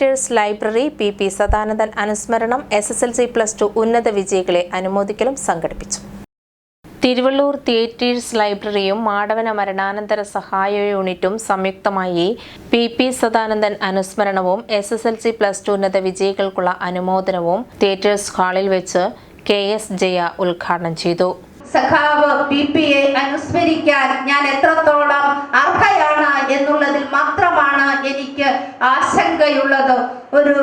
Theatres library P P Sadanandan അനുസ്മരണം S S L C plus two ഉന്നത വിജയികളെ അനുമോദിക്കലും സംഘടിപ്പിച്ചു തിരുവള്ളൂർ തിയേറ്റേഴ്സ് ലൈബ്രറിയും മാടവന മരണാനന്തര സഹായ യൂണിറ്റും സംയുക്തമായി P P Sadanandan അനുസ്മരണവും S S L C plus two ഉന്നത വിജയികൾക്കുള്ള അനുമോദനവും തിയേറ്റേഴ്സ് ഹാളിൽ വെച്ച് കെ എസ് ജയ ഉദ്ഘാടനം ചെയ്തു. സഖാവ് പി പി അനുസ്മരിക്കാൻ ഞാൻ എത്രത്തോളം അർഹയാണ് എന്നുള്ളതിൽ എനിക്ക് ആശങ്കയുള്ളത് ഒരു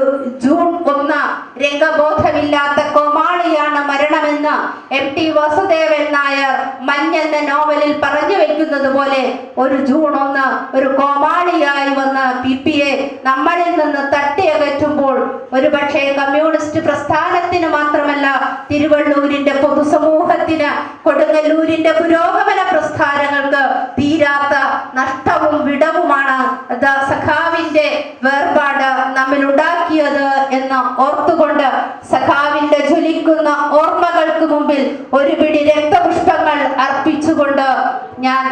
ജൂൺ ഒന്ന് രംഗബോധമില്ലാത്ത കോമാളിയാണ് മരണമെന്ന് എം ടി വസുദേവൻ നായർ മഞ്ഞെന്ന നോവലിൽ പറഞ്ഞു വെക്കുന്നത് പോലെ ഒരു ജൂൺ ഒന്ന് ഒരു കോമാളിയായി വന്ന് പി പി എ നമ്മളിൽ നിന്ന് തട്ടിയകറ്റുമ്പോൾ ഒരുപക്ഷെ കമ്മ്യൂണിസ്റ്റ് പ്രസ്ഥാനത്തിന് മാത്രമല്ല തിരുവള്ളൂരിന്റെ പൊതുസമൂഹത്തിന് കൊടുങ്ങല്ലൂരിന്റെ പുരോഗമന പ്രസ്ഥാനങ്ങൾക്ക് തീരാത്ത നഷ്ടവും വിടവുമാണ് സഖാവിന്റെ സഖാവിന്റെ ഓർത്തുകൊണ്ട് സഖാവിന്റെ ജ്വലിക്കുന്ന ഓർമ്മകൾക്ക് മുമ്പിൽ ഒരു പിടി രക്തപുഷ്പങ്ങൾ അർപ്പിച്ചുകൊണ്ട് ഞാൻ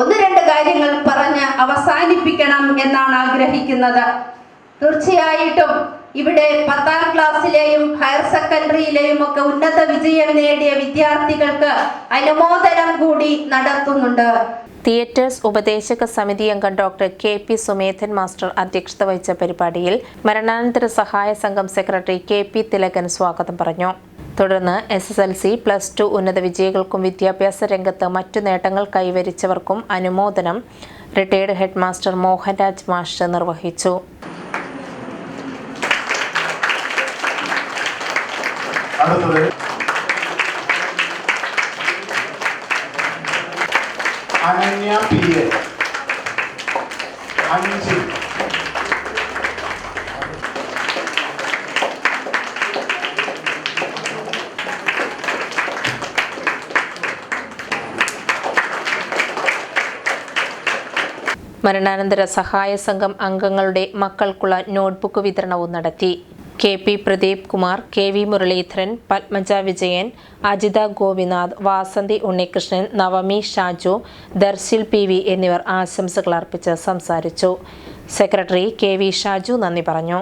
ഒന്ന് രണ്ട് കാര്യങ്ങൾ പറഞ്ഞ് അവസാനിപ്പിക്കണം എന്നാണ് ആഗ്രഹിക്കുന്നത്. തീർച്ചയായിട്ടും ഇവിടെ പത്താം ക്ലാസ്സിലെയും ഹയർ സെക്കൻഡറിയിലെയും ഒക്കെ ഉന്നത വിജയം നേടിയ വിദ്യാർത്ഥികൾക്ക് അനുമോദനം കൂടി നടത്തുന്നുണ്ട്. തിയേറ്റേഴ്സ് ഉപദേശക സമിതി അംഗം doctor K P Sumedhan master അധ്യക്ഷത വഹിച്ച പരിപാടിയിൽ മരണാനന്തര സഹായ സംഘം സെക്രട്ടറി കെ പി തിലകൻ സ്വാഗതം പറഞ്ഞു. തുടർന്ന് S S L C plus two ഉന്നത വിജയികൾക്കും വിദ്യാഭ്യാസ രംഗത്ത് മറ്റു നേട്ടങ്ങൾ കൈവരിച്ചവർക്കും അനുമോദനം retired head master Mohanraj master നിർവഹിച്ചു. അടുത്തത്. Ananya P A. അഞ്ച്. മരണാനന്തര സഹായ സംഘം അംഗങ്ങളുടെ മക്കൾക്കുള്ള നോട്ട്ബുക്ക് വിതരണവും നടത്തി. K P Pradeep Kumar K V Muraleedharan Padmaja Vijayan Ajitha Gopinath Vasanthi Unnikrishnan Navami Shaju Darshil P V എന്നിവർ ആശംസകൾ അർപ്പിച്ച് സംസാരിച്ചു. സെക്രട്ടറി കെ വി ഷാജു നന്ദി പറഞ്ഞു.